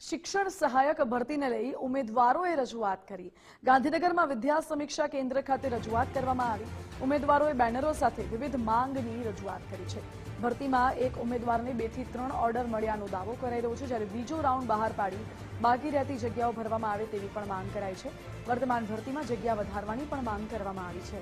શિક્ષણ સહાયક ભરતીને લઈ ઉમેદવારોએ રજૂઆત કરી. ગાંધીનગરમાં વિદ્યા સમીક્ષા કેન્દ્ર ખાતે રજૂઆત કરવામાં આવી. ઉમેદવારોએ બેનરો સાથે વિવિધ માંગની રજૂઆત કરી છે. ભરતીમાં એક ઉમેદવારને બેથી ત્રણ ઓર્ડર મળ્યાનો દાવો કરાઈ રહ્યો છે, જ્યારે બીજો રાઉન્ડ બહાર પાડી બાકી રહેતી જગ્યાઓ ભરવામાં આવે તેવી પણ માંગ કરાઈ છે. વર્તમાન ભરતીમાં જગ્યા વધારવાની પણ માંગ કરવામાં આવી છે.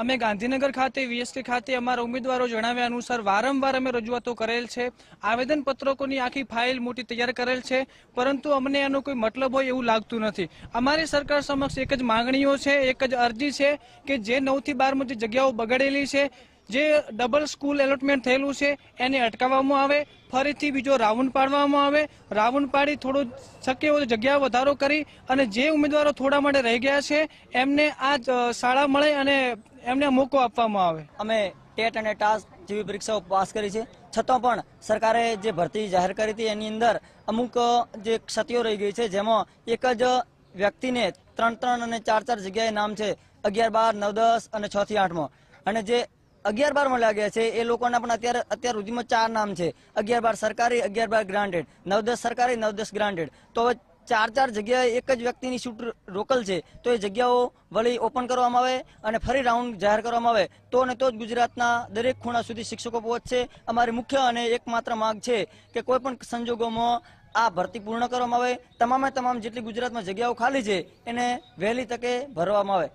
અમે ગાંધીનગર ખાતે વીએસકે ખાતે અમારા ઉમેદવારો જણાવ્યા અનુસાર વારંવાર અમે રજૂઆતો કરેલ છે. આવેદન પત્રકોની આખી ફાઇલ મોટી તૈયાર કરેલ છે, પરંતુ અમને એનો કોઈ મતલબ હોય એવું લાગતું નથી. અમારી સરકાર સમક્ષ એક જ માંગણીઓ છે, એક જ અરજી છે કે જે નવથી બારમાં જે જગ્યાઓ બગડેલી છે, જે ડબલ સ્કૂલ એલોટમેન્ટ થયેલું છે, એને અટકાવવામાં આવે, ફરીથી બીજો રાઉન્ડ પાડવામાં આવે, રાઉન્ડ પાડી થોડું શક્ય હોય જગ્યા વધારો કરી અને જે ઉમેદવારો થોડા માટે રહી ગયા છે, એમને આ શાળા મળે અને એમને મોકો આપવામાં આવે. અમે ટેટ અને ટાસ જેવી પરીક્ષાઓ પાસ કરી છે. છતાં પણ સરકારે જે ભરતી જાહેર કરી હતી, એની અંદર અમુક જે ક્ષતિઓ રહી ગઈ છે, જેમાં એક જ વ્યક્તિને ત્રણ ત્રણ અને ચાર ચાર જગ્યાએ નામ છે, અગિયાર બાર, નવ દસ અને છ થી આઠમાં અને જે અગિયાર બાર મળ્યા લાગ્યા છે, એ લોકોના પણ અત્યારે, અત્યાર સુધીમાં ચાર નામ છે. અગિયાર બાર સરકારી, અગિયાર બાર ગ્રાન્ટેડ. નવ દસ સરકારી, નવ દસ ગ્રાન્ટેડ. તો ચાર ચાર જગ્યાએ એક જ વ્યક્તિની શૂટ રોકલ છે. તો એ જગ્યાઓ વળી ઓપન કરવામાં આવે અને ફરી રાઉન્ડ જાહેર કરવામાં આવે. તો ને તો જ ગુજરાતના દરેક ખૂણા સુધી શિક્ષકો પહોંચશે. અમારી મુખ્ય અને એકમાત્ર માંગ છે કે કોઈ પણ સંજોગોમાં આ ભરતી પૂર્ણ કરવામાં આવે. તમામે તમામ જેટલી ગુજરાતમાં જગ્યાઓ ખાલી છે, એને વહેલી તકે ભરવામાં આવે.